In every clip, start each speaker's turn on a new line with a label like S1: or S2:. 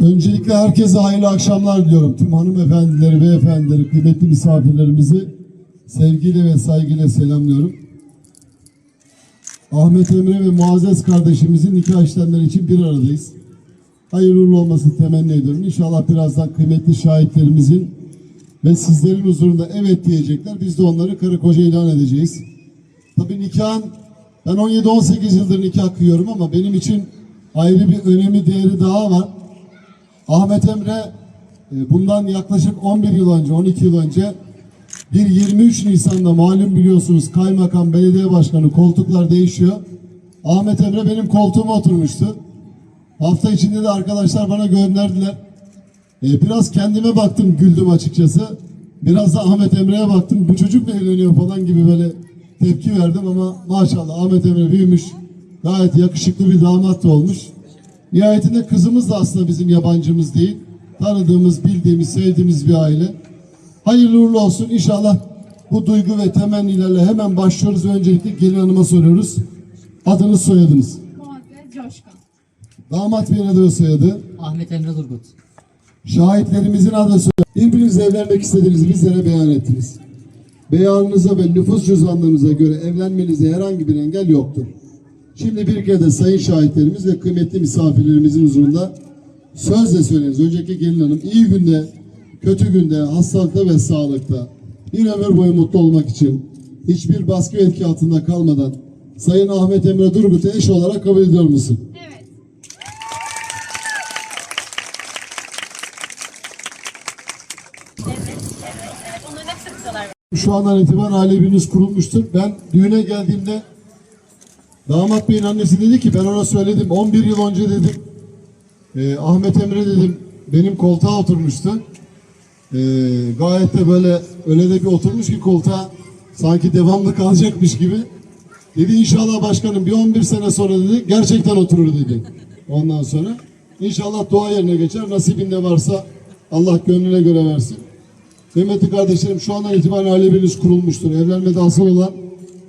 S1: Öncelikle herkese hayırlı akşamlar diliyorum. Tüm hanımefendileri, beyefendileri, kıymetli misafirlerimizi sevgiyle ve saygıyla selamlıyorum. Ahmet Emre ve Muazzez kardeşimizin nikah işlemleri için bir aradayız. Hayırlı olmasını temenni ediyorum. İnşallah birazdan kıymetli şahitlerimizin ve sizlerin huzurunda evet diyecekler. Biz de onları karı koca ilan edeceğiz. Tabii nikahın ben 17-18 yıldır nikah kıyıyorum ama benim için ayrı bir önemi değeri daha var. Ahmet Emre e, bundan yaklaşık 11 yıl önce, 12 yıl önce bir 23 Nisan'da malum biliyorsunuz kaymakam, belediye başkanı koltuklar değişiyor. Ahmet Emre benim koltuğuma oturmuştu. Hafta içinde de arkadaşlar bana gönderdiler. E, biraz kendime baktım, güldüm açıkçası. Biraz da Ahmet Emre'ye baktım. Bu çocuk mu evleniyor falan gibi böyle tepki verdim ama maşallah Ahmet Emre büyümüş. Gayet yakışıklı bir damat da olmuş. Nihayetinde kızımız da aslında bizim yabancımız değil. Tanıdığımız, bildiğimiz, sevdiğimiz bir aile. Hayırlı uğurlu olsun. İnşallah bu duygu ve temennilerle hemen başlıyoruz. Öncelikle gelin hanıma soruyoruz. Adınız, soyadınız.
S2: Coşkun.
S1: Damat beyin adı ve soyadı.
S3: Ahmet Emre Durgut.
S1: Şahitlerimizin adı soyadı. Birbirinize evlenmek istediğinizi bizlere beyan ettiniz. Beyanınıza ve nüfus cüzdanlarınıza göre evlenmenize herhangi bir engel yoktur. Şimdi bir kere de sayın şahitlerimiz ve kıymetli misafirlerimizin huzurunda sözle söyleriz. Önceki gelin hanım iyi günde, kötü günde, hastalıkta ve sağlıkta bir ömür boyu mutlu olmak için hiçbir baskı ve etki altında kalmadan Sayın Ahmet Emre Durgut'u eş olarak kabul ediyor musun?
S2: Evet.
S1: Şu andan itibaren aile biriniz kurulmuştur. Ben düğüne geldiğimde damat beyin annesi dedi ki ben ona söyledim 11 yıl önce dedim e, Ahmet Emre dedim benim koltuğa oturmuştu. E, gayet de böyle öyle de bir oturmuş ki koltuğa sanki devamlı kalacakmış gibi. Dedi inşallah başkanım bir 11 sene sonra dedi gerçekten oturur dedi. Ondan sonra inşallah dua yerine geçer nasibinde varsa Allah gönlüne göre versin. Kıymetli kardeşlerim şu andan itibaren aile birliğiniz kurulmuştur. Evlenmede asıl olan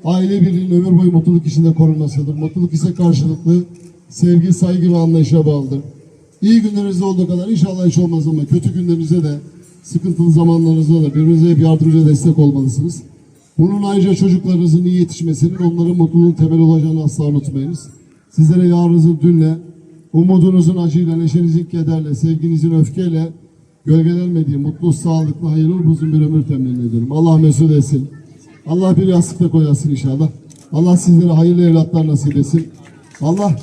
S1: aile birliğinin ömür boyu mutluluk içinde korunmasıdır. Mutluluk ise karşılıklı sevgi, saygı ve anlayışa bağlıdır. İyi günlerinizde olduğu kadar inşallah hiç olmaz ama kötü günlerinizde de sıkıntılı zamanlarınızda da birbirinize hep yardımcı destek olmalısınız. Bunun ayrıca çocuklarınızın iyi yetişmesinin onların mutluluğun temeli olacağını asla unutmayınız. Sizlere yarınızın dünle, umudunuzun acıyla, neşenizin kederle, sevginizin öfkeyle gölgelenmediği mutlu, sağlıklı, hayırlı, uzun bir ömür temenni ediyorum. Allah mesut etsin. Allah bir yastıkta koyasın inşallah. Allah sizlere hayırlı evlatlar nasip etsin. Allah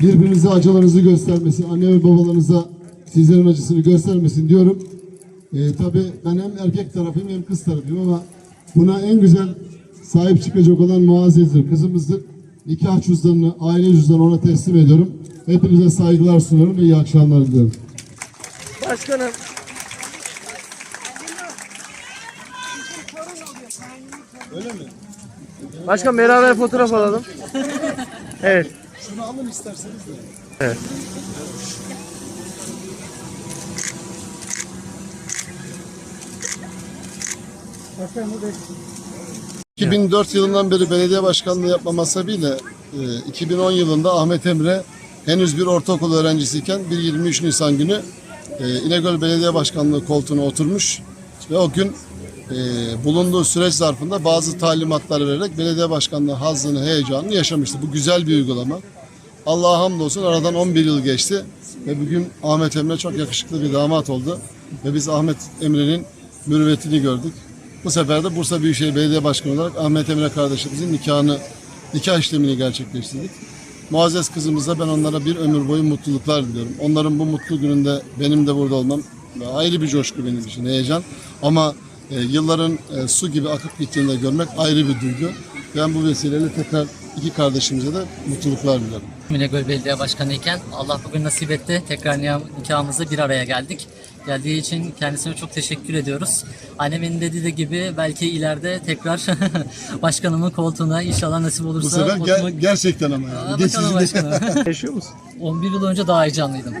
S1: birbirinize acılarınızı göstermesin. Anne ve babalarınıza sizlerin acısını göstermesin diyorum. Ee, tabii ben hem erkek tarafıyım hem kız tarafıyım ama buna en güzel sahip çıkacak olan Muazzez'dir, kızımızdır. Nikah cüzdanını, aile cüzdanını ona teslim ediyorum. Hepinize saygılar sunuyorum ve iyi akşamlar diliyorum.
S4: Başkanım.
S1: Öyle mi?
S4: Başkan beraber fotoğraf alalım. Evet.
S1: Şunu alın isterseniz de.
S4: Evet.
S1: 2004 yılından beri belediye başkanlığı yapmama sebebiyle e, 2010 yılında Ahmet Emre henüz bir ortaokul öğrencisiyken bir 23 Nisan günü e, İnegöl Belediye Başkanlığı koltuğuna oturmuş ve o gün e, bulunduğu süreç zarfında bazı talimatlar vererek belediye başkanlığı hazzını, heyecanını yaşamıştı. Bu güzel bir uygulama. Allah'a hamdolsun aradan 11 yıl geçti ve bugün Ahmet Emre çok yakışıklı bir damat oldu ve biz Ahmet Emre'nin mürüvvetini gördük. Bu sefer de Bursa Büyükşehir Belediye Başkanı olarak Ahmet Emre kardeşimizin nikahını, nikah işlemini gerçekleştirdik. Muazzez kızımıza ben onlara bir ömür boyu mutluluklar diliyorum. Onların bu mutlu gününde benim de burada olmam ayrı bir coşku benim için, heyecan. Ama e, yılların e, su gibi akıp gittiğini de görmek ayrı bir duygu. Ben bu vesileyle tekrar iki kardeşimize de mutluluklar diliyorum.
S3: İnegöl Belediye Başkanı iken Allah bugün nasip etti. Tekrar nikah- nikahımızda bir araya geldik. Geldiği için kendisine çok teşekkür ediyoruz. Annemin dediği de gibi belki ileride tekrar başkanımın koltuğuna inşallah nasip olursa
S1: Bu sefer ger- gerçekten ama yani.
S3: Aa, bakalım başkanım.
S4: Yaşıyor musun?
S3: 11 yıl önce daha heyecanlıydım.